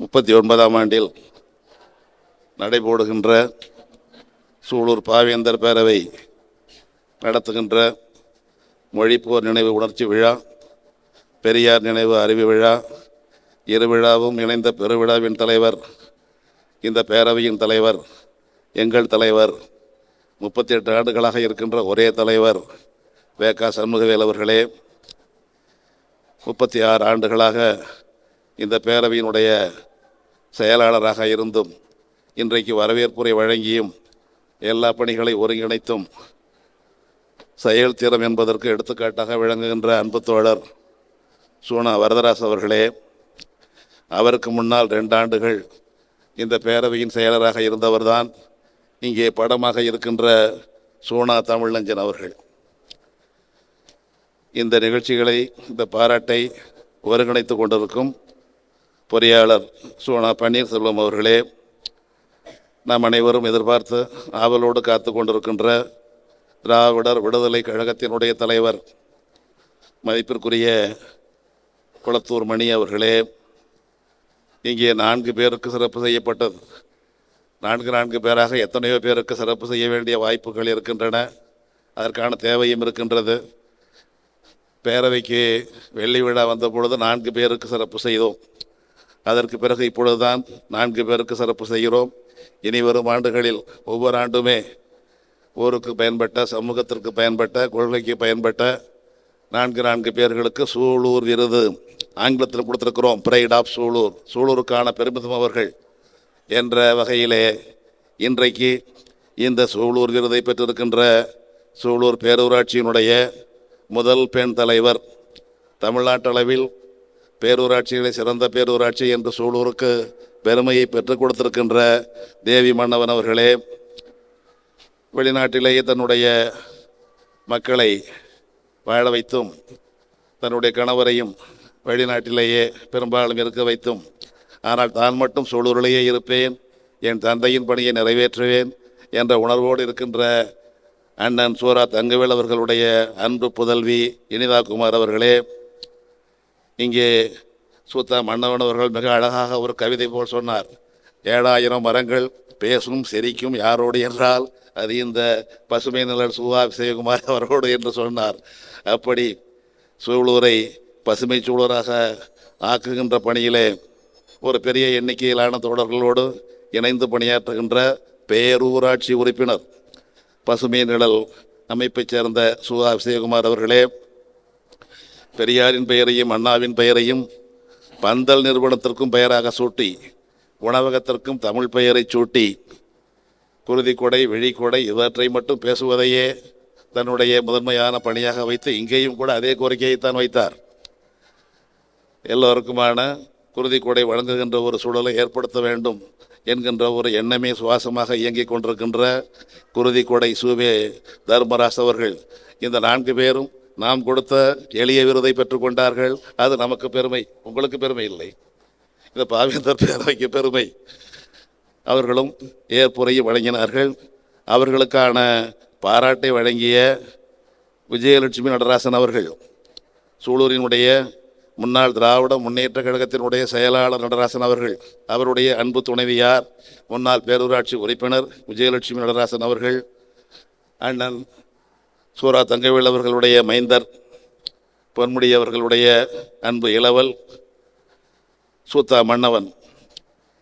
முப்பத்தி ஒன்பதாம் ஆண்டில் நடைபோடுகின்ற சூலூர் பாவேந்தர் பேரவை நடத்துகின்ற மொழிப்போர் நினைவு உணர்ச்சி விழா பெரியார் நினைவு அறிவு விழா இரு விழாவும் இணைந்த பெருவிழாவின் தலைவர் இந்த பேரவையின் தலைவர் எங்கள் தலைவர் முப்பத்தி எட்டு ஆண்டுகளாக இருக்கின்ற ஒரே தலைவர் வே க சண்முகவேல் அவர்களே முப்பத்தி ஆறு ஆண்டுகளாக இந்த பேரவையினுடைய செயலாளராக இருந்தும் இன்றைக்கு வரவேற்புரை வழங்கியும் எல்லா பணிகளை ஒருங்கிணைத்தும் செயல்திறம் என்பதற்கு எடுத்துக்காட்டாக விளங்குகின்ற அன்பு தோழர் சூனா வரதராஸ் அவர்களே அவருக்கு முன்னால் ரெண்டு ஆண்டுகள் இந்த பேரவையின் செயலராக இருந்தவர்தான் இங்கே படமாக இருக்கின்ற சூனா தமிழஞ்சன் அவர்கள். இந்த நிகழ்ச்சிகளை இந்த பாராட்டை ஒருங்கிணைத்து கொண்டிருக்கும் பொறியாளர் சோனா பன்னீர்செல்வம் அவர்களே நாம் அனைவரும் எதிர்பார்த்து ஆவலோடு காத்து கொண்டிருக்கின்ற திராவிடர் விடுதலை கழகத்தினுடைய தலைவர் மதிப்பிற்குரிய குளத்தூர் மணி அவர்களே இங்கே நான்கு பேருக்கு சிறப்பு செய்யப்பட்டது. நான்கு நான்கு பேராக எத்தனையோ பேருக்கு சிறப்பு செய்ய வேண்டிய வாய்ப்புகள் இருக்கின்றன. அதற்கான தேவையும் இருக்கின்றது. பேரவைக்கு வெள்ளி விழா வந்த பொழுது நான்கு பேருக்கு சிறப்பு செய்தோம். அதற்கு பிறகு இப்பொழுதுதான் நான்கு பேருக்கு சிறப்பு செய்கிறோம். இனி வரும் ஆண்டுகளில் ஒவ்வொரு ஆண்டுமே ஊருக்கு பயன்பட்ட சமூகத்திற்கு பயன்பட்ட கொள்கைக்கு பயன்பட்ட நான்கு நான்கு பேர்களுக்கு சூலூர் விருது ஆங்கிலத்தில் கொடுத்துருக்கிறோம். Pride of Sulur. சூலூருக்கான பெருமிதம் அவர்கள் என்ற வகையிலே இன்றைக்கு இந்த சூலூர் விருதை பெற்றிருக்கின்ற சூலூர் பேரூராட்சியினுடைய முதல் பெண் தலைவர் தமிழ்நாட்டளவில் பேரூராட்சிகளை சிறந்த பேரூராட்சி என்று சூலூருக்கு பெருமையை பெற்றுக் கொடுத்திருக்கின்ற தேவி மன்னவன் அவர்களே வெளிநாட்டிலேயே தன்னுடைய மக்களை வாழ வைத்தும் தன்னுடைய கணவரையும் வெளிநாட்டிலேயே பெரும்பாலும் இருக்க வைத்தும் ஆனால் தான் மட்டும் சூழூரிலேயே இருப்பேன் என் தந்தையின் பணியை நிறைவேற்றுவேன் என்ற உணர்வோடு இருக்கின்ற அண்ணன் சூரா தங்கவேல் அவர்களுடைய அன்பு புதல்வி இனிதா குமார் அவர்களே இங்கே சூத்த மன்னவன் அவர்கள் மிக அழகாக ஒரு கவிதை போல் சொன்னார். ஏழாயிரம் மரங்கள் பேசும் சிரிக்கும் யாரோடு என்றால் அது இந்த பசுமை நிழல் சுவா விஜயகுமார் அவரோடு என்று சொன்னார். அப்படி சூழூரை பசுமை சூழலாக ஆக்குகின்ற பணியிலே ஒரு பெரிய எண்ணிக்கையிலான தோழர்களோடு இணைந்து பணியாற்றுகின்ற பேரூராட்சி உறுப்பினர் பசுமை நிழல் அமைப்பைச் சேர்ந்த சுகா விஜயகுமார் அவர்களே பெரியாரின் பெயரையும் அண்ணாவின் பெயரையும் பந்தல் நிறுவனத்திற்கும் பெயராக சூட்டி உணவகத்திற்கும் தமிழ் பெயரை சூட்டி குருதிக்கொடை விழிக்கொடை இவற்றை மட்டும் பேசுவதையே தன்னுடைய முதன்மையான பணியாக வைத்து இங்கேயும் கூட அதே கோரிக்கையைத்தான் வைத்தார். எல்லோருக்குமான குருதிக்கொடை வழங்குகின்ற ஒரு சூழலை ஏற்படுத்த வேண்டும் என்கின்ற ஒரு எண்ணமே சுவாசமாக இயங்கிக் கொண்டிருக்கின்ற குருதிக்கொடை சூவே தர்மராஜ் அவர்கள். இந்த நான்கு பேரும் நாம் கொடுத்த எளிய விருதை பெற்றுக்கொண்டார்கள் அது நமக்கு பெருமை. உங்களுக்கு பெருமை இல்லை. இந்த பாவேந்தர் பேரவைக்கு பெருமை. அவர்களும் ஏற்புரையும் வழங்கினார்கள். அவர்களுக்கான பாராட்டை வழங்கிய விஜயலட்சுமி நடராசன் அவர்கள் சூலூரினுடைய முன்னாள் திராவிட முன்னேற்ற கழகத்தினுடைய செயலாளர் நடராசன் அவர்கள் அவருடைய அன்பு துணைவியார் முன்னாள் பேரூராட்சி உறுப்பினர் விஜயலட்சுமி நடராசன் அவர்கள் அண்ணன் சூரா தங்கவேல் அவர்களுடைய மைந்தர் பொன்முடி அவர்களுடைய அன்பு இளவல் சூத்தா மன்னவன்.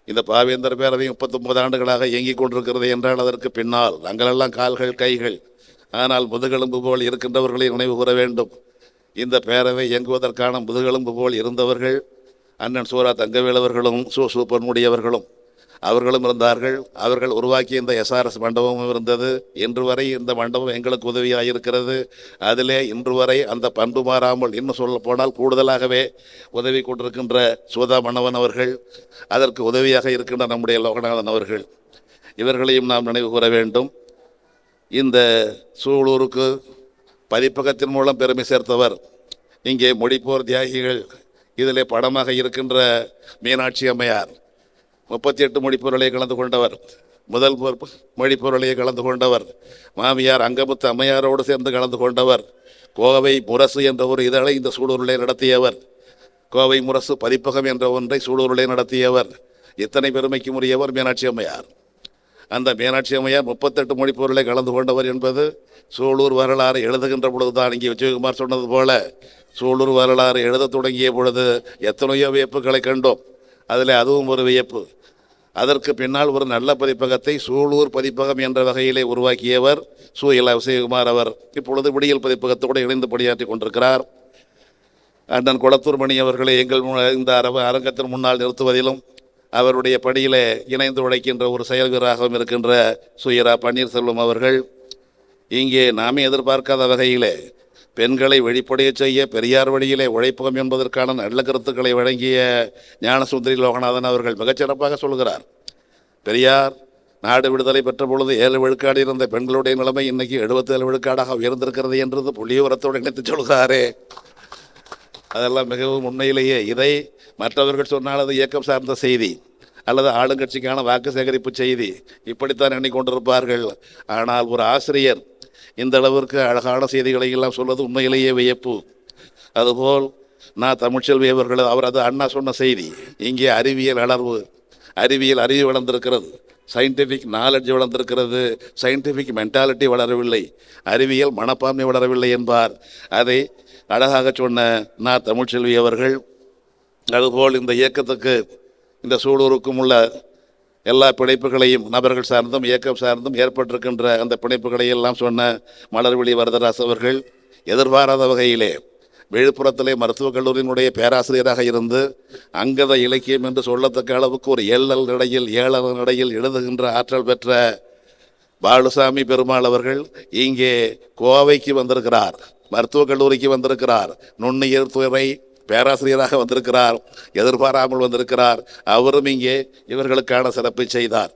இந்த பாவேந்தர் பேரவை முப்பத்தொன்பது ஆண்டுகளாக இயங்கிக் கொண்டிருக்கிறது என்றால் அதற்கு பின்னால் நாங்களெல்லாம் கால்கள் கைகள் ஆனால் முதுகெலும்பு போல் இருக்கின்றவர்களை நினைவு கூற வேண்டும். இந்த பேரவை இயங்குவதற்கான முதுகெலும்பு போல் இருந்தவர்கள் அண்ணன் சூரா தங்கவேல் அவர்களும் சு சு பொன்முடி அவர்களும் இருந்தார்கள். அவர்கள் உருவாக்கிய இந்த எஸ்ஆர்எஸ் மண்டபமும் இருந்தது. இன்று வரை இந்த மண்டபம் எங்களுக்கு உதவியாக இருக்கிறது அதிலே இன்று வரை அந்த பண்பு மாறாமல் இன்னும் சொல்ல போனால் கூடுதலாகவே உதவி கொண்டிருக்கின்ற சூதா மன்னவன் அவர்கள் அதற்கு உதவியாக இருக்கின்ற நம்முடைய லோகநாதன் அவர்கள். இவர்களையும் நாம் நினைவு கூற வேண்டும். இந்த சூலூருக்கு பதிப்பகத்தின் மூலம் பெருமை சேர்த்தவர் இங்கே மொழிப்போர் தியாகிகள். இதிலே படமாக இருக்கின்ற மீனாட்சி அம்மையார். முப்பத்தி எட்டு மொழிப்பொருளை கலந்து கொண்டவர். முதல் பொறுப்பு மொழிப்பொருளையை கலந்து கொண்டவர். மாமியார் அங்கமுத்து அம்மையாரோடு சேர்ந்து கலந்து கொண்டவர். கோவை முரசு என்ற ஒரு இதழை இந்த சூழூரிலே நடத்தியவர். கோவை முரசு பதிப்பகம் என்ற ஒன்றை சூழூரிலே நடத்தியவர். இத்தனை பெருமைக்கு உரியவர் மீனாட்சி அம்மையார். அந்த மீனாட்சி அம்மையார் முப்பத்தெட்டு மொழி பொருளை கலந்து கொண்டவர் என்பது சூலூர் வரலாறு எழுதுகின்ற பொழுதுதான். இங்கே விஜயகுமார் சொன்னது போல சூலூர் வரலாறு எழுதத் தொடங்கிய பொழுது எத்தனையோ வியப்புகளை கண்டோம். அதில் அதுவும் ஒரு வியப்பு. அதற்கு பின்னால் ஒரு நல்ல பதிப்பகத்தை சூலூர் பதிப்பகம் என்ற வகையிலே உருவாக்கியவர் சு. இல விஜயகுமார் அவர். இப்பொழுது விடியல் பதிப்பகத்தோடு இணைந்து பணியாற்றி கொண்டிருக்கிறார். அண்ணன் குளத்தூர் மணி அவர்களை எங்கள் இந்த அரவ அரங்கத்தின் முன்னால் நிறுத்துவதிலும் அவருடைய பணியிலே இணைந்து உழைக்கின்ற ஒரு செயல் இருக்கின்ற சுயரா பன்னீர்செல்வம் அவர்கள் இங்கே நாமே எதிர்பார்க்காத வகையிலே பெண்களை வெளிப்படையச் செய்ய பெரியார் வழியிலே உழைப்பகம் என்பதற்கான நல்ல கருத்துக்களை வழங்கிய ஞானசுந்தரி லோகநாதன் அவர்கள் மிகச்சிறப்பாக சொல்கிறார். பெரியார் நாடு விடுதலை பெற்ற பொழுது ஏழு விழுக்காடு இருந்த பெண்களுடைய நிலைமை இன்னைக்கு எழுபத்தேழு விழுக்காடாக உயர்ந்திருக்கிறது என்றது புள்ளிவிவரத்தோடு இணைத்து சொல்கிறாரே. அதெல்லாம் மிகவும் உண்மையிலேயே இதை மற்றவர்கள் சொன்னால் அது இயக்கம் சார்ந்த செய்தி. அல்லது ஆளுங்கட்சிக்கான வாக்கு சேகரிப்பு செய்தி. இப்படித்தான் எண்ணிக்கொண்டிருப்பார்கள் ஆனால் ஒரு ஆசிரியர் இந்த அளவிற்கு அழகான செய்திகளை எல்லாம் சொல்வது உண்மையிலேயே வியப்பு. அதுபோல் நான் தமிழ்ச்செல்வி அவர்கள் அவர் அது அண்ணா சொன்ன செய்தி இங்கே அறிவியல் வளர்வு அறிவியல் அறிவு வளர்ந்திருக்கிறது சயின்டிஃபிக் நாலெட்ஜ் வளர்ந்திருக்கிறது சயின்டிஃபிக் மென்டாலிட்டி வளரவில்லை அறிவியல் மனப்பான்மை வளரவில்லை என்பார். அதை அழகாக சொன்ன நான் தமிழ்ச்செல்வி அவர்கள் அதுபோல் இந்த இயக்கத்துக்கு இந்த சூழலுக்கும் உள்ள எல்லா பிணைப்புகளையும் நபர்கள் சார்ந்தும் இயக்கம் சார்ந்தும் ஏற்பட்டிருக்கின்ற அந்த பிணைப்புகளை எல்லாம் சொன்ன மலர்விழி வரதராஸ் அவர்கள் எதிர்பாராத வகையிலே விழுப்புரத்திலே மருத்துவக் கல்லூரியினுடைய பேராசிரியராக இருந்து அங்கத இலக்கியம் என்று சொல்லத்தக்க அளவுக்கு ஒரு ஏழல் நடையில் ஏழல் நடையில் எழுதுகின்ற ஆற்றல் பெற்ற பாலுசாமி பெருமாள் அவர்கள் இங்கே கோவைக்கு வந்திருக்கிறார் மருத்துவக் கல்லூரிக்கு வந்திருக்கிறார். நுண்ணுயிர் துறை பேராசிரியராக வந்திருக்கிறார் எதிர்பாராமல் வந்திருக்கிறார். அவரும் இங்கே இவர்களுக்கான சிறப்பை செய்தார்.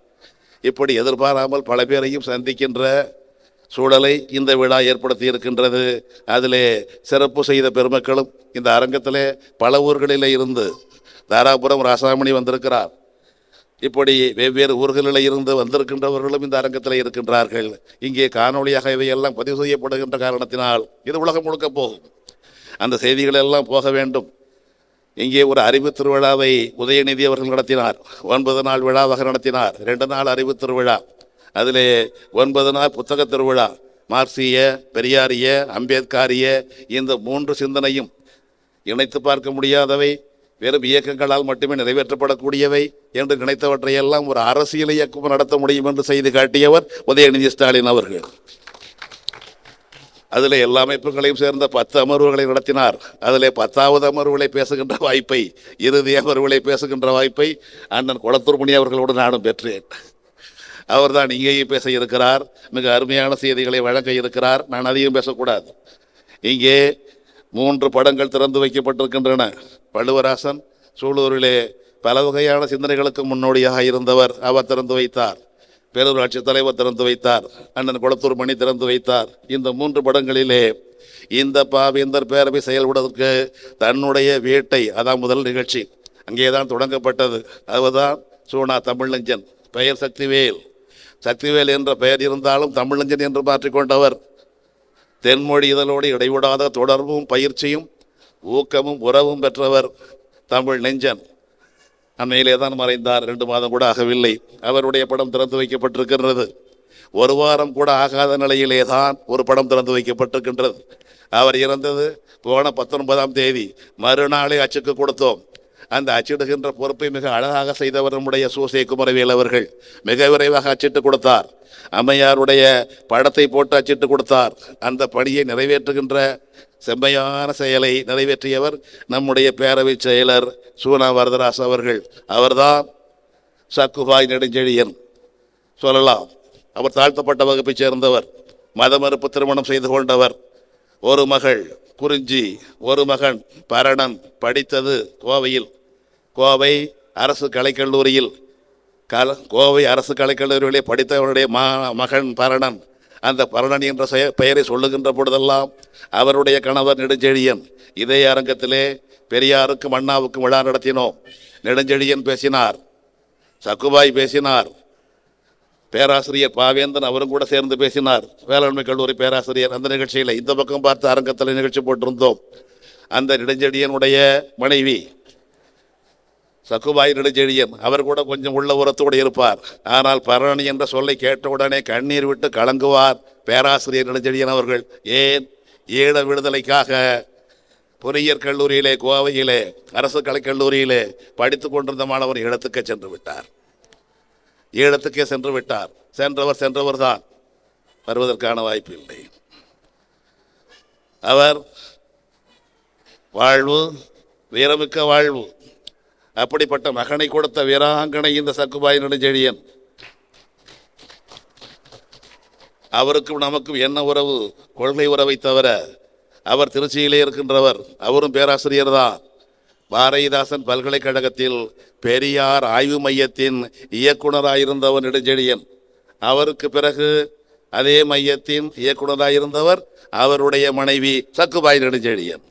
இப்படி எதிர்பாராமல் பல பேரையும் சந்திக்கின்ற சூழலை இந்த விழா ஏற்படுத்தி இருக்கின்றது. அதிலே சிறப்பு செய்த பெருமக்களும் இந்த அரங்கத்திலே பல ஊர்களில் இருந்து தாராபுரம் ராசாமணி வந்திருக்கிறார். இப்படி வெவ்வேறு ஊர்களில் இருந்து வந்திருக்கின்றவர்களும் இந்த அரங்கத்தில் இருக்கின்றார்கள். இங்கே காணொளியாக இவையெல்லாம் பதிவு செய்யப்படுகின்ற காரணத்தினால் இது உலகம் முழுக்க போகும். அந்த செய்திகள் எல்லாம் போக வேண்டும். இங்கே ஒரு அறிவு திருவிழாவை உதயநிதி அவர்கள் நடத்தினார். ஒன்பது நாள் விழாவாக நடத்தினார். ரெண்டு நாள் அறிவு திருவிழா. அதிலே ஒன்பது நாள் புத்தக திருவிழா. மார்க்சிய பெரியாரிய அம்பேத்காரிய இந்த மூன்று சிந்தனையும் இணைத்து பார்க்க முடியாதவை வெறும் இயக்கங்களால் மட்டுமே நிறைவேற்றப்படக்கூடியவை என்று நினைத்தவற்றையெல்லாம் ஒரு அரசியல் இயக்கம் நடத்த முடியும் என்று செய்து காட்டியவர் உதயநிதி ஸ்டாலின் அவர்கள். அதில் எல்லா அமைப்புகளையும் சேர்ந்த பத்து அமர்வுகளை நடத்தினார். அதில் பத்தாவது அமர்வுகளை பேசுகின்ற வாய்ப்பை இறுதி அமர்வுகளை பேசுகின்ற வாய்ப்பை அண்ணன் குளத்தூர்மணி அவர்களோடு நானும் பெற்றேன். அவர்தான் இங்கேயும் பேச இருக்கிறார் மிக அருமையான செய்திகளை வழங்க இருக்கிறார். நான் அதிகம் பேசக்கூடாது. இங்கே மூன்று படங்கள் திறந்து வைக்கப்பட்டிருக்கின்றன. வள்ளுவராசன் சூலூரிலே பல வகையான சிந்தனைகளுக்கு முன்னோடியாக இருந்தவர் அவர் திறந்து வைத்தார். பேரூராட்சி தலைவர் திறந்து வைத்தார் அண்ணன் குளத்தூர் மணி திறந்து வைத்தார். இந்த மூன்று படங்களிலே இந்த பாவேந்தர் பேரவை செயல்படுவதற்கு தன்னுடைய வீட்டை அதான் முதல் நிகழ்ச்சி. அங்கேதான் தொடங்கப்பட்டது. அதுதான் சூனா தமிழஞ்சன் பெயர் சக்திவேல். சக்திவேல் என்ற பெயர் இருந்தாலும் தமிழஞ்சன் என்று மாற்றிக்கொண்டவர். தென்மொழி இதழோடு இடைவிடாத தொடர்பும் பயிற்சியும் ஊக்கமும் உறவும் பெற்றவர் தமிழ் நெஞ்சன் அன்னையிலே தான் மறைந்தார். ரெண்டு மாதம் கூட ஆகவில்லை. அவருடைய படம் திறந்து வைக்கப்பட்டிருக்கின்றது. ஒரு வாரம் கூட ஆகாத நிலையிலே தான் ஒரு படம் திறந்து வைக்கப்பட்டிருக்கின்றது. அவர் இறந்தது போன பத்தொன்பதாம் தேதி. மறுநாளே அச்சுக்கு கொடுத்தோம். அந்த அச்சிடுகின்ற பொறுப்பை மிக அழகாக செய்தவர் நம்முடைய சூசே குமரவேல் அவர்கள். மிக விரைவாக அச்சிட்டு கொடுத்தார். அம்மையாருடைய படத்தை போட்டு அச்சிட்டு கொடுத்தார். அந்த பணியை நிறைவேற்றுகின்ற செம்மையான செயலை நிறைவேற்றியவர் நம்முடைய பேரவை செயலர் சூனா வரதராஸ் அவர்கள். அவர்தான் சக்குபாய் நெடுஞ்செழியன். சொல்லலாம் அவர் தாழ்த்தப்பட்ட வகுப்பைச் சேர்ந்தவர் மத மறுப்பு திருமணம் செய்து கொண்டவர். ஒரு மகள் குறிஞ்சி ஒரு மகன் பரணன் படித்தது கோவையில். கோவை அரசு கலைக்கல்லூரியில். கல கோவை அரசு கலைக்கல்லூரியிலே படித்தவருடைய மா மகன் பரணன். அந்த பரணனி என்ற செய பெயரை சொல்லுகின்ற பொழுதெல்லாம் அவருடைய கணவர் நெடுஞ்செழியன். இதே அரங்கத்திலே பெரியாருக்கும் அண்ணாவுக்கும் விழா நடத்தினோம். நெடுஞ்செழியன் பேசினார். சக்குபாய் பேசினார். பேராசிரியர் பாவேந்தன் அவரும் கூட சேர்ந்து பேசினார். வேளாண்மை கல்லூரி பேராசிரியர் அந்த நிகழ்ச்சியில் இந்த பக்கம் பார்த்து அரங்கத்தில் நிகழ்ச்சி போட்டிருந்தோம். அந்த நெடுஞ்செழியனுடைய மனைவி சக்குபாய் நெடுஞ்செழியன் அவர் கூட கொஞ்சம் உள்ள உரத்தோடு இருப்பார். ஆனால் பரணி என்ற சொல்லை கேட்டவுடனே கண்ணீர் விட்டு கலங்குவார் பேராசிரியர் நெடுஞ்செழியன் அவர்கள். ஏன்? ஈழ விடுதலைக்காக பொறியியற் கல்லூரியிலே கோவையிலே அரசு கலைக்கல்லூரியிலே படித்து கொண்டிருந்த மாணவர் ஈழத்துக்கே சென்று விட்டார். ஈழத்துக்கே சென்று விட்டார். சென்றவர் சென்றவர் தான். வருவதற்கான வாய்ப்பு இல்லை. அவர் வாழ்வு வீரமிக்க வாழ்வு அப்படிப்பட்ட மகனை கொடுத்த வீராங்கனை இந்த சக்குபாய் நெடுஞ்செழியன். அவருக்கும் நமக்கும் என்ன உறவு? கொள்கை உறவை தவிர அவர் திருச்சியிலே இருக்கின்றவர். அவரும் பேராசிரியர் தான் பாரதிதாசன் பல்கலைக்கழகத்தில் பெரியார் ஆய்வு மையத்தின் இயக்குனராயிருந்தவர் நெடுஞ்செழியன். அவருக்கு பிறகு அதே மையத்தின் இயக்குனராயிருந்தவர் அவருடைய மனைவி சக்குபாய் நெடுஞ்செழியன்.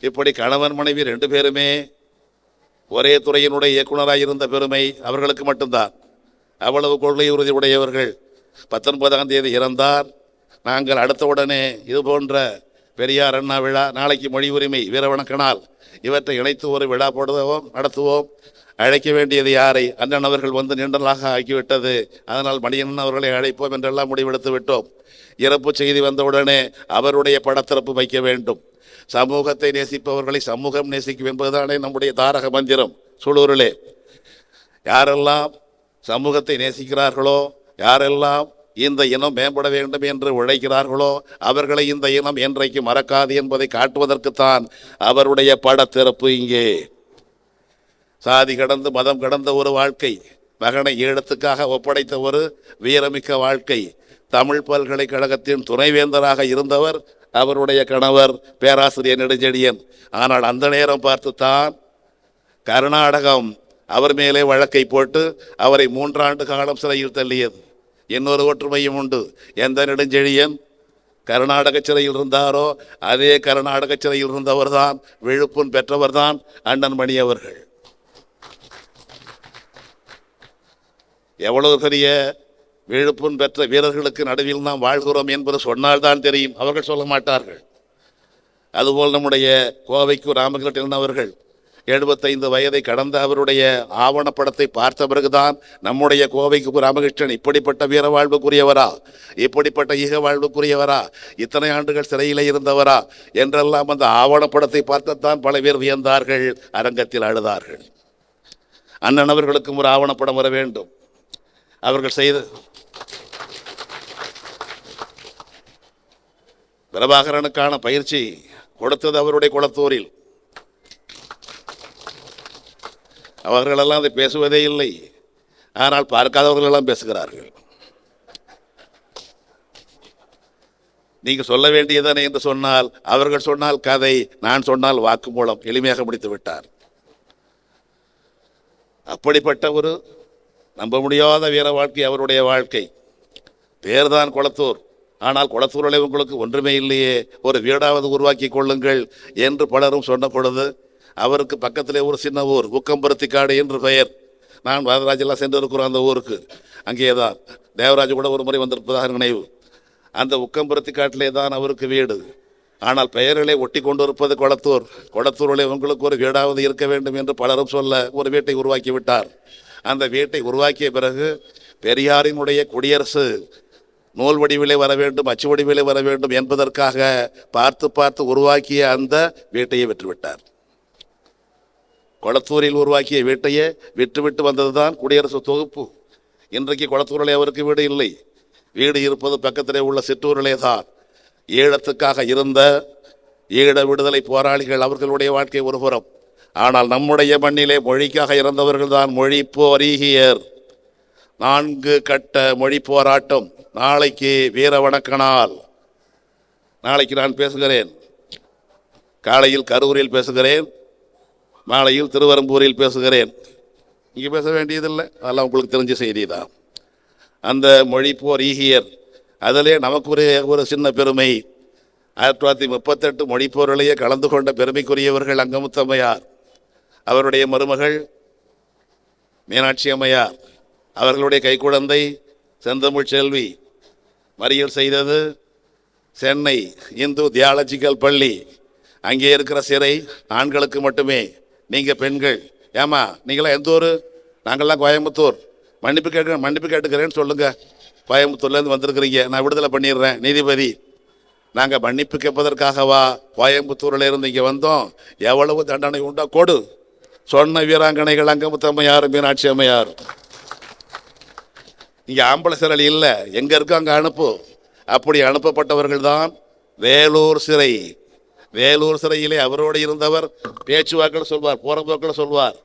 இப்படி கணவன் மனைவி ரெண்டு பேருமே ஒரே துறையினுடைய இயக்குனராக இருந்த பெருமை அவர்களுக்கு மட்டும்தான். அவ்வளவு கொள்கை உறுதி உடையவர்கள் பத்தொன்பதாம் தேதி இறந்தார். நாங்கள் அடுத்த உடனே இது போன்ற பெரியார் அண்ணா விழா நாளைக்கு மொழி உரிமை வீரவணக்க இவற்றை இணைத்து ஒரு விழா போடுவோம் நடத்துவோம். அழைக்க வேண்டியது யாரை? அண்ணன் அவர்கள் வந்து நீண்டலாக ஆக்கிவிட்டது. அதனால் மணியண்ணன் அவர்களை அழைப்போம் என்றெல்லாம் முடிவெடுத்து விட்டோம். இறப்பு செய்தி வந்தவுடனே அவருடைய படத்திறப்பு வைக்க வேண்டும். சமூகத்தை நேசிப்பவர்களை சமூகம் நேசிக்கும் என்பதுதானே நம்முடைய தாரக மந்திரம். சூழூரிலே யாரெல்லாம் சமூகத்தை நேசிக்கிறார்களோ யாரெல்லாம் இந்த இனம் மேம்பட வேண்டும் என்று உழைக்கிறார்களோ அவர்களை இந்த இனம் என்றைக்கு மறக்காது என்பதை காட்டுவதற்குத்தான் அவருடைய படத்திறப்பு இங்கே. சாதி கடந்து மதம் கடந்த ஒரு வாழ்க்கை மகனை ஈழத்துக்காக ஒப்படைத்த ஒரு வீரமிக்க வாழ்க்கை தமிழ் பல்கலைக்கழகத்தின் துணைவேந்தராக இருந்தவர் அவருடைய கணவர் பேராசிரியர் நெடுஞ்செழியன். ஆனால் அந்த நேரம் பார்த்துத்தான் கர்நாடகம் அவர் மேலே வழக்கை போட்டு அவரை மூன்றாண்டு காலம் சிறையில் தள்ளியது. இன்னொரு ஒற்றுமையும் உண்டு. எந்த நெடுஞ்செழியன் கர்நாடக சிறையில் இருந்தாரோ அதே கர்நாடக சிறையில் இருந்தவர் தான் விழுப்புண் பெற்றவர்தான் அண்ணன் மணி அவர்கள். எவ்வளவு பெரிய விழுப்புண் பெற்ற வீரர்களுக்கு நடுவில் நாம் வாழ்கிறோம் என்பது சொன்னால்தான் தெரியும். அவர்கள் சொல்ல மாட்டார்கள். அதுபோல் நம்முடைய கோவைக்கு ராமகிருஷ்ணன் அவர்கள் எழுபத்தைந்து வயதை கடந்த அவருடைய ஆவணப்படத்தை பார்த்த பிறகுதான் நம்முடைய கோவைக்கு ராமகிருஷ்ணன் இப்படிப்பட்ட வீர வாழ்வுக்குரியவரா இப்படிப்பட்ட ஈக வாழ்வுக்குரியவரா இத்தனை ஆண்டுகள் சிறையில் இருந்தவரா என்றெல்லாம் அந்த ஆவணப்படத்தை பார்த்துத்தான் பல பேர் வியந்தார்கள் அரங்கத்தில் அழுதார்கள் அண்ணன் அவர்களுக்கும் ஒரு ஆவணப்படம் வர வேண்டும். அவர்கள் செய்த பிரபாகரனுக்கான பயிற்சி கொடுத்தது அவருடைய குளத்தூரில். அவர்களெல்லாம் அதை பேசுவதே இல்லை. ஆனால் பார்க்காதவர்களெல்லாம் பேசுகிறார்கள். நீங்கள் சொல்ல வேண்டியதானே என்று சொன்னால் அவர்கள் சொன்னால் கதை நான் சொன்னால் வாக்கு மூலம் எளிமையாக முடித்து விட்டார். அப்படிப்பட்ட ஒரு நம்ப முடியாத வீர வாழ்க்கை அவருடைய வாழ்க்கை. பேர்தான் குளத்தூர். ஆனால் குளத்தூரில் உங்களுக்கு ஒன்றுமே இல்லையே. ஒரு வீடாவது உருவாக்கி கொள்ளுங்கள் என்று பலரும் சொன்ன பொழுது அவருக்கு பக்கத்திலே ஒரு சின்ன ஊர் உக்கம்பருத்தி காடு என்று பெயர். நான் வரதராஜெல்லாம் சென்று இருக்கிறோம் அந்த ஊருக்கு. அங்கே தான். தேவராஜ் கூட ஒரு முறை வந்திருப்பதாக நினைவு. அந்த உக்கம்பருத்தி காட்டிலே தான் அவருக்கு வீடு. ஆனால் பெயர்களை ஒட்டி கொண்டிருப்பது குளத்தூர். கொளத்தூர் கொளத்தூரிலே உங்களுக்கு ஒரு வீடாவது இருக்க வேண்டும் என்று பலரும் சொல்ல ஒரு வீட்டை உருவாக்கி விட்டார் அந்த வீட்டை உருவாக்கிய பிறகு பெரியாரினுடைய குடியரசு நூல் வடிவிலே வர வேண்டும் அச்சு வடிவிலே வர வேண்டும் என்பதற்காக பார்த்து பார்த்து உருவாக்கிய அந்த வீட்டையே விற்றுவிட்டார். கொளத்தூரில் உருவாக்கிய வீட்டையே விட்டுவிட்டு வந்ததுதான் குடியரசு தொகுப்பு. இன்றைக்கு குளத்தூரில் அவருக்கு வீடு இல்லை. வீடு இருப்பது பக்கத்திலே உள்ள சிற்றூரிலே தான். ஈழத்துக்காக இருந்த ஈழ விடுதலை போராளிகள் அவர்களுடைய வாழ்க்கை ஒருபுறம் ஆனால் நம்முடைய மண்ணிலே மொழிக்காக இறந்தவர்கள் தான் மொழி போரீகியர் நான்கு கட்ட மொழி போராட்டம். நாளைக்கு வீர வணக்க நாள் நாளைக்கு நான் பேசுகிறேன். காலையில் கரூரில் பேசுகிறேன். மாலையில் திருவரம்பூரில் பேசுகிறேன். இங்கே பேச வேண்டியதில்லை. அதெல்லாம் உங்களுக்கு தெரிஞ்ச செய்தி தான் அந்த மொழி போர் ஈகியர் அதிலே நமக்குரிய ஒரு ஒரு சின்ன பெருமை. ஆயிரத்தி தொள்ளாயிரத்தி முப்பத்தெட்டு மொழிப்போரிலேயே கலந்து கொண்ட பெருமைக்குரியவர்கள் அங்கமுத்தம்மையார். அவருடைய மருமகள் மீனாட்சி அம்மையார். அவர்களுடைய கைக்குழந்தை செந்தமிழ் செல்வி. மறியல் செய்தது சென்னை இந்து தியாலஜிக்கல் பள்ளி. அங்கே இருக்கிற சிறை ஆண்களுக்கு மட்டுமே. நீங்கள் பெண்கள். ஏமா நீங்களாம் எந்த ஊர்? நாங்கள்லாம் கோயம்புத்தூர். மன்னிப்பு கேட்க மன்னிப்பு கேட்டுக்கிறேன்னு சொல்லுங்கள் கோயம்புத்தூர்லேருந்து வந்திருக்கிறீங்க. நான் விடுதலை பண்ணிடுறேன் நீதிபதி. நாங்கள் மன்னிப்பு கேட்பதற்காகவா கோயம்புத்தூரில் இருந்து இங்கே வந்தோம்? எவ்வளவு தண்டனை உண்டா கொடு. சொன்ன வீராங்கனைகள் அங்கமுத்தம்மையார் மீனாட்சி அம்மையார் இங்கே ஆம்பளை சிறையில் இல்லை. எங்கே இருக்கோ அங்கே அனுப்பு. அப்படி அனுப்பப்பட்டவர்கள் தான் வேலூர் சிறை. வேலூர் சிறையிலே அவரோடு இருந்தவர் பேச்சுவாக்கள் சொல்வார் போகிற போக்கில் சொல்வார்.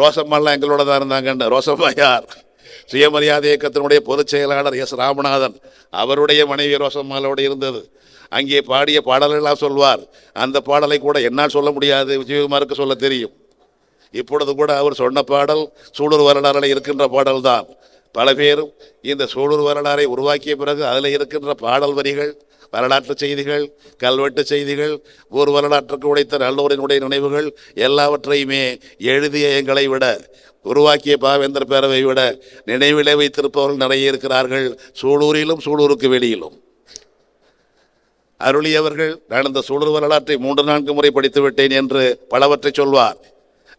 ரோசம்மாலாம் எங்களோட தான் இருந்தாங்கன்னு. ரோசம்மா யார் சுயமரியாதை இயக்கத்தினுடைய பொதுச் செயலாளர் எஸ் ராமநாதன் அவருடைய மனைவி ரோசம்மாலோடு இருந்தது. அங்கே பாடிய பாடலெல்லாம் சொல்வார். அந்த பாடலை கூட என்னால் சொல்ல முடியாது. விஜயகுமாருக்கு சொல்ல தெரியும். இப்பொழுது கூட அவர் சொன்ன பாடல் சூழல் வரலாறில் இருக்கின்ற பாடல் தான் பல பேரும் இந்த சூழூர் வரலாறை உருவாக்கிய பிறகு அதில் இருக்கின்ற பாடல் வரிகள் வரலாற்று செய்திகள் கல்வெட்டு செய்திகள் ஊர் வரலாற்றுக்கு உடைத்த நல்லூரினுடைய நினைவுகள் எல்லாவற்றையுமே எழுதிய எங்களை விட உருவாக்கிய பாவேந்தர் பேரவை விட நினைவிலே வைத்திருப்பவர்கள் நிறைய இருக்கிறார்கள் சூலூரிலும் சூலூருக்கு வெளியிலும். அருளியவர்கள் நான் இந்த சூழல் வரலாற்றை மூன்று நான்கு முறை படித்து விட்டேன் என்று பலவற்றை சொல்வார்.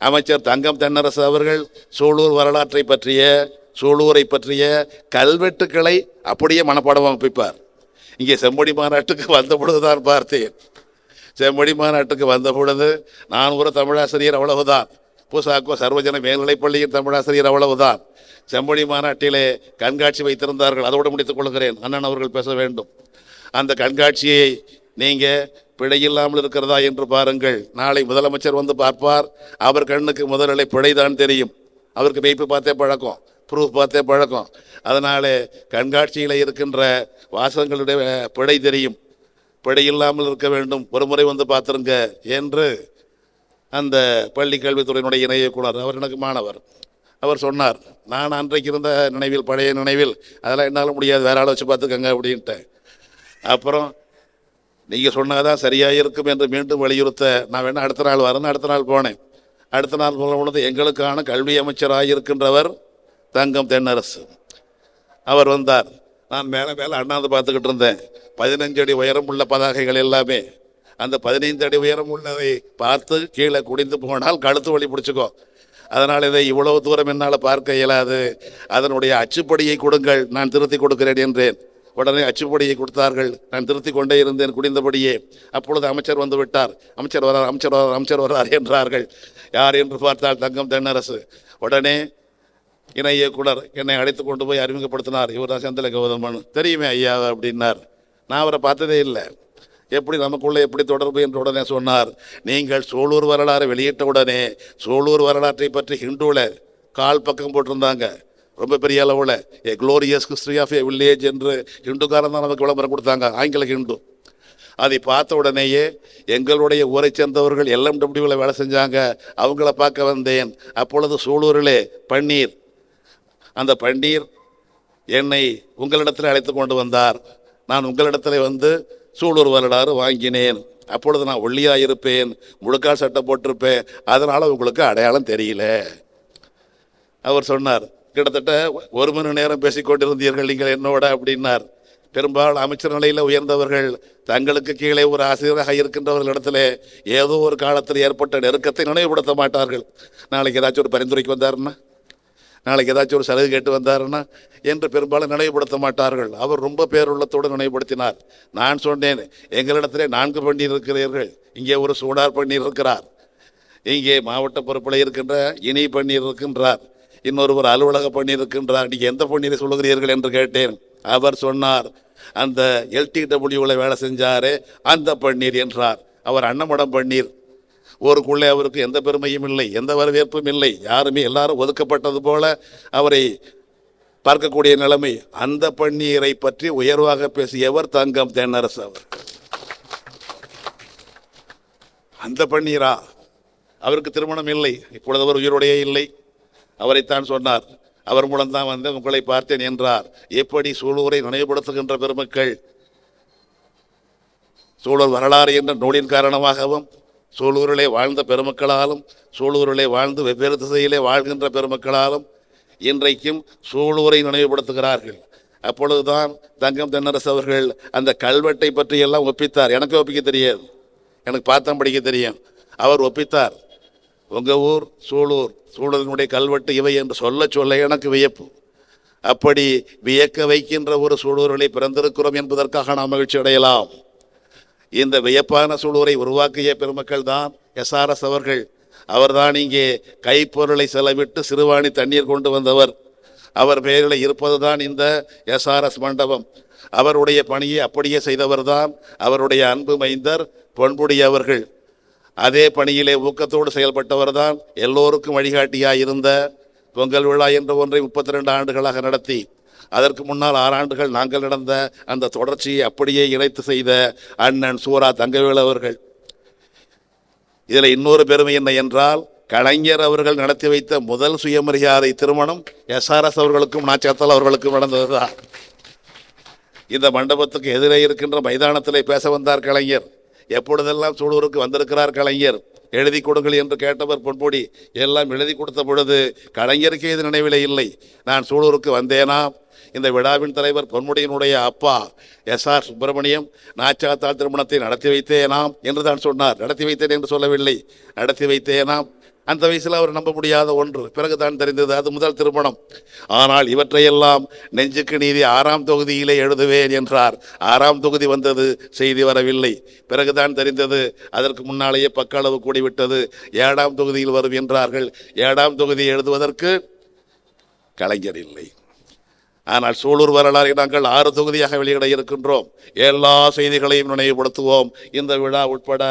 அமைச்சர் தங்கம் தென்னரசு அவர்கள் சூலூர் வரலாற்றை பற்றிய சூளூரை பற்றிய கல்வெட்டுக்களை அப்படியே மனப்பாடம் அமைப்பார். இங்கே செம்மொழி மாநாட்டுக்கு வந்த பொழுதுதான் பார்த்தேன். செம்மொழி மாநாட்டுக்கு வந்த பொழுது நான் ஒரு தமிழாசிரியர் அவ்வளவுதான். பூசாக்கோ சர்வஜன மேல்நிலைப்பள்ளியின் தமிழாசிரியர் அவ்வளவுதான். செம்மொழி மாநாட்டிலே கண்காட்சி வைத்திருந்தார்கள். அதோடு முடித்துக் கொள்கிறேன். அண்ணன் அவர்கள் பேச வேண்டும். அந்த கண்காட்சியை நீங்கள் பிழையில்லாமல் இருக்கிறதா என்று பாருங்கள். நாளை முதலமைச்சர் வந்து பார்ப்பார். அவர் கண்ணுக்கு முதலில் பிழைதான் தெரியும். அவருக்கு மெய்ப்பு பார்த்தே பழக்கம். ப்ரூஃப் பார்த்தே பழக்கம். அதனால் கண்காட்சியில் இருக்கின்ற வாசகங்களுடைய பிழை தெரியும். பிழை இல்லாமல் இருக்க வேண்டும். ஒரு முறை வந்து பார்த்துருங்க என்று அந்த பள்ளி கல்வித்துறையினுடைய இணை இயக்குனர் அவர் எனக்கு மாணவர். அவர் சொன்னார் நான் அன்றைக்கு இருந்த நினைவில் பழைய நினைவில் அதெல்லாம் என்னால் முடியாது. வேற ஆளை வச்சு பார்த்துக்கங்க அப்படின்ட்டேன். அப்புறம் நீங்கள் சொன்னாதான் சரியாக இருக்கும் என்று மீண்டும் வலியுறுத்த நான் வேணால் அடுத்த நாள் வரேன்னு அடுத்த நாள் போனேன். அடுத்த நாள் போன பொழுது எங்களுக்கான கல்வி அமைச்சராக இருக்கின்றவர் தங்கம் தென்னரசு. அவர் வந்தார். நான் மேலே மேலே அண்ணாந்து பார்த்துக்கிட்டு இருந்தேன். பதினஞ்சு அடி உயரம் உள்ள பதாகைகள் எல்லாமே. அந்த பதினைந்து அடி உயரம் உள்ளதை பார்த்து கீழே குடிந்து போனால் கழுத்து வலி பிடிச்சிக்கோ. அதனால் இதை இவ்வளவு தூரம் என்னால் பார்க்க இயலாது. அதனுடைய அச்சுப்படியை கொடுங்கள். நான் திருத்தி கொடுக்கிறேன் என்றேன். உடனே அச்சுப்படியை கொடுத்தார்கள். நான் திருத்தி கொண்டே இருந்தேன் குடிந்தபடியே. அப்பொழுது அமைச்சர் வந்து விட்டார். அமைச்சர் வரார் அமைச்சர் வரார் அமைச்சர் வரார் என்றார்கள். யார் என்று பார்த்தால் தங்கம் தென்னரசு. உடனே இணை இயக்குனர் என்னை அழைத்து கொண்டு போய் அறிமுகப்படுத்தினார். இவர் தான் செந்தில கௌதமன். தெரியுமே ஐயா அப்படின்னார். நான் அவரை பார்த்ததே இல்லை. எப்படி நமக்குள்ளே எப்படி தொடர்பு என்று உடனே சொன்னார். நீங்கள் சோழூர் வரலாறு வெளியிட்ட உடனே சோழூர் வரலாற்றை பற்றி ஹிந்துவில் கால் பக்கம் போட்டிருந்தாங்க. ரொம்ப பெரிய அளவில். A glorious history of a village என்று ஹிந்துக்காரன் தான் நமக்கு விளம்பரம் கொடுத்தாங்க. ஆங்கில ஹிந்து. அதை பார்த்த உடனேயே எங்களுடைய ஊரை சேர்ந்தவர்கள் எல்எம்டபிள்யூவில் வேலை செஞ்சாங்க. அவங்கள பார்க்க வந்தேன். அப்பொழுது சூலூரிலே பன்னீர் அந்த பண்டீர் என்னை உங்களிடத்தில் அழைத்து கொண்டு வந்தார். நான் உங்களிடத்தில் வந்து சூலூர் வரலாறு வாங்கினேன். அப்பொழுது நான் ஒல்லியாக இருப்பேன் முழுக்கால் சட்டை போட்டிருப்பேன். அதனால் உங்களுக்கு அடையாளம் தெரியல. அவர் சொன்னார் கிட்டத்தட்ட ஒரு மணி நேரம் பேசிக்கொண்டிருந்தீர்கள் நீங்கள் என்னோட அப்படின்னார். பெரும்பாலும் அமைச்சர் நிலையில் உயர்ந்தவர்கள் தங்களுக்கு கீழே ஒரு ஆசிரியராக இருக்கின்றவர்களிடத்தில் ஏதோ ஒரு காலத்தில் ஏற்பட்ட நெருக்கத்தை நினைவுபடுத்த மாட்டார்கள். நாளைக்கு ஏதாச்சும் ஒரு பரிந்துரைக்கு வந்தாருன்னா? நாளைக்கு ஏதாச்சும் ஒரு சலுகை கேட்டு வந்தாருன்னா என்று பெரும்பாலும் நினைவுபடுத்த மாட்டார்கள். அவர் ரொம்ப பேருள்ளத்தோடு நினைவுபடுத்தினார். நான் சொன்னேன் எங்களிடத்திலே நான்கு பண்டிகை இருக்கிறீர்கள். இங்கே ஒரு சூடார் பன்னீர் இருக்கிறார். இங்கே மாவட்ட பொறுப்பில் இருக்கின்ற இனி பன்னீர் இருக்கின்றார். இன்னொருவர் அலுவலக பன்னீர் இருக்கின்றார். நீங்கள் எந்த பன்னீரை சொல்லுகிறீர்கள் என்று கேட்டேன். அவர் சொன்னார் அந்த எல்டிடபிள்யூவில் வேலை செஞ்சாரே அந்த பன்னீர் என்றார். அவர் அன்னமடம் பன்னீர் ஊருக்குள்ளே அவருக்கு எந்த பெருமையும் இல்லை எந்த வரவேற்பும் இல்லை. யாருமே எல்லாரும் ஒதுக்கப்பட்டது போல அவரை பார்க்கக்கூடிய நிலைமை. அந்த பன்னீரை பற்றி உயர்வாக பேசியவர் தங்கம் தென்னரசு அவர். அந்த பன்னீரா? அவருக்கு திருமணம் இல்லை. இப்பொழுது அவர் உயிருடைய இல்லை. அவரைத்தான் சொன்னார். அவர் மூலம்தான் வந்து உங்களை பார்த்தேன் என்றார். எப்படி சூழூரை நினைவுபடுத்துகின்ற பெருமக்கள்? சூழல் வரலாறு என்ற நூலின் காரணமாகவும் சூழூரிலே வாழ்ந்த பெருமக்களாலும் சூழூரிலே வாழ்ந்து வெவ்வேறு திசையிலே வாழ்கின்ற பெருமக்களாலும் இன்றைக்கும் சூழூரை நினைவுபடுத்துகிறார்கள். அப்பொழுதுதான் தங்கம் தென்னரசு அவர்கள் அந்த கல்வெட்டை பற்றி எல்லாம் ஒப்பித்தார். எனக்கு ஒப்பிக்க தெரியாது. எனக்கு பார்த்தம் படிக்க தெரியும். அவர் ஒப்பித்தார். உங்கள் ஊர் சூலூர் சூழலினுடைய கல்வெட்டு இவை என்று சொல்ல சொல்ல எனக்கு வியப்பு. அப்படி வியக்க வைக்கின்ற ஒரு சூழலை பிறந்திருக்கிறோம் என்பதற்காக நாம் மகிழ்ச்சி அடையலாம் இந்த வியப்பான சூழலை உருவாக்கிய பெருமக்கள் தான் எஸ்ஆர்எஸ் அவர்கள். அவர்தான் இங்கே கைப்பொருளை செலவிட்டு சிறுவாணி தண்ணீர் கொண்டு வந்தவர். அவர் பெயரில் இருப்பதுதான் இந்த எஸ்ஆர்எஸ் மண்டபம். அவருடைய பணியை அப்படியே செய்தவர்தான் அவருடைய அன்பு மைந்தர் பொன்புடி அவர்கள். அதே பணியிலே ஊக்கத்தோடு செயல்பட்டவர்தான் எல்லோருக்கும் வழிகாட்டியாக இருந்த பொங்கல் விழா என்ற ஒன்றை முப்பத்தி ரெண்டு ஆண்டுகளாக நடத்தி. அதற்கு முன்னால் ஆறாண்டுகள் நாங்கள் நடந்த அந்த தொடர்ச்சியை அப்படியே இணைத்து செய்த அண்ணன் சூரா தங்கவேல் அவர்கள். இதில் இன்னொரு பெருமை என்ன என்றால் கலைஞர் அவர்கள் நடத்தி வைத்த முதல் சுயமரியாதை திருமணம் எஸ்ஆர்எஸ் அவர்களுக்கும் நாச்சத்தால் அவர்களுக்கும் நடந்ததுதான். இந்த மண்டபத்துக்கு எதிரே இருக்கின்ற மைதானத்தில் பேச வந்தார் கலைஞர். எப்பொழுதெல்லாம் சூலூருக்கு வந்திருக்கிறார் கலைஞர்? எழுதி கொடுங்கள் என்று கேட்டவர் பொன்பொடி எல்லாம் எழுதி கொடுத்த பொழுது கலைஞருக்கே இது நினைவிலே இல்லை. நான் சூலூருக்கு வந்தேனா? இந்த விழாவின் தலைவர் பொன்முடியினுடைய அப்பா எஸ் ஆர் சுப்பிரமணியம் நாச்சாத்தாள் திருமணத்தை நடத்தி வைத்தேனாம் என்று தான் சொன்னார். நடத்தி வைத்தேன் என்று சொல்லவில்லை. நடத்தி வைத்தேனாம் அந்த வயசில் அவர் நம்ப முடியாத ஒன்று. பிறகுதான் தெரிந்தது அது முதல் திருமணம். ஆனால் இவற்றையெல்லாம் நெஞ்சுக்கு நீதி ஆறாம் தொகுதியிலே எழுதுவேன் என்றார். ஆறாம் தொகுதி வந்தது செய்தி வரவில்லை. பிறகுதான் தெரிந்தது அதற்கு முன்னாலேயே பக்க அளவு கூடிவிட்டது. ஏழாம் தொகுதியில் வரும் என்றார்கள். ஏழாம் தொகுதி எழுதுவதற்கு கலைஞர் இல்லை. ஆனால் சூலூர் வரலாறை நாங்கள் ஆறு தொகுதியாக வெளியிட இருக்கின்றோம். எல்லா செய்திகளையும் நினைவுபடுத்துவோம். இந்த விழா உட்பட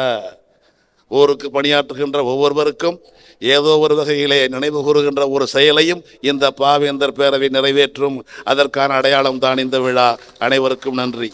ஊருக்கு பணியாற்றுகின்ற ஒவ்வொருவருக்கும் ஏதோ ஒரு வகையிலே நினைவு கூறுகின்ற ஒரு செயலையும் இந்த பாவேந்தர் பேரவை நிறைவேற்றும். அதற்கான அடையாளம் தான் இந்த விழா. அனைவருக்கும் நன்றி.